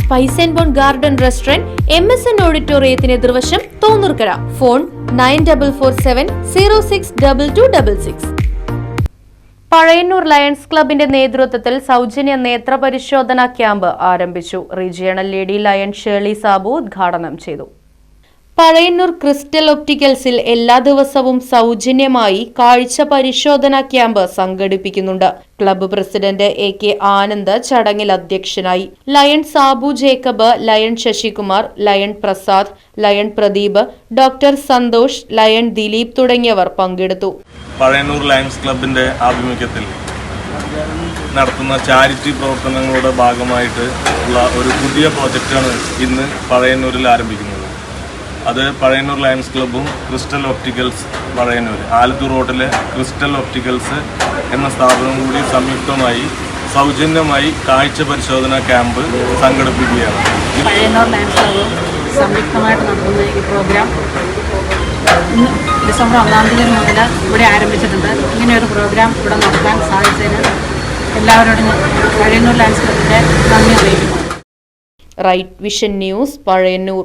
Spice and bone garden restaurant M S N ഓഡിറ്റോറിയത്തിന് എതിർവശം Thonnurkara. Phone nine double four seven zero six double two double six. Pazhayannur lions ക്ലബിന്റെ നേതൃത്വത്തിൽ സൗജന്യ നേത്ര പരിശോധനാ camp ആരംഭിച്ചു. Regional lady lion Shirley Sabu ഉദ്ഘാടനം ചെയ്തു. Pazhayannur crystal ഒപ്റ്റിക്കൽസിൽ എല്ലാ ദിവസവും സൗജന്യമായി കാഴ്ച പരിശോധന ക്യാമ്പ് സംഘടിപ്പിക്കുന്നുണ്ട്. Club president A K Anand ചടങ്ങിൽ അധ്യക്ഷനായി. Lion Sabu Jacob lion Sasikumar lion Prasad lion Pradeep doctor Santhosh lion Dileep തുടങ്ങിയവർ പങ്കെടുത്തു. പഴയന്നൂർ ലയൺസ് ക്ലബിന്റെ ആഭിമുഖ്യത്തിൽ നടത്തുന്ന ചാരിറ്റി പ്രവർത്തനങ്ങളുടെ ഭാഗമായിട്ട് ഉള്ള ഒരു പുതിയ പ്രോജക്റ്റാണ് ഇന്ന് പഴയന്നൂരിൽ ആരംഭിക്കുന്നത്. അത് പഴയന്നൂർ ലയൺസ് ക്ലബ്ബും ക്രിസ്റ്റൽ ഒപ്റ്റിക്കൽസ് പഴയന്നൂർ. ആലത്തൂർ റോഡിലെ ക്രിസ്റ്റൽ ഒപ്റ്റിക്കൽസ് എന്ന സ്ഥാപനവും കൂടി സംയുക്തമായി സൗജന്യമായി കാഴ്ച പരിശോധന ക്യാമ്പ് സംഘടിപ്പിക്കുകയാണ്. പഴയന്നൂർ ലയൺസ് ക്ലബ്ബും സംയുക്തമായിട്ട് നടത്തുന്ന ഈ പ്രോഗ്രാം ഇന്ന് ഡിസംബർ ഒന്നാം തീയതി മുതൽ ഇവിടെ ആരംഭിച്ചിട്ടുണ്ട്. ഇങ്ങനെ ഒരു പ്രോഗ്രാം ഇവിടെ നടത്താൻ സാധിച്ചതിന് എല്ലാവരോടും പഴയന്നൂർ ലയൺസ് ക്ലബിന്റെ നന്ദി അറിയിക്കുന്നു. Right vision news Pazhayannur.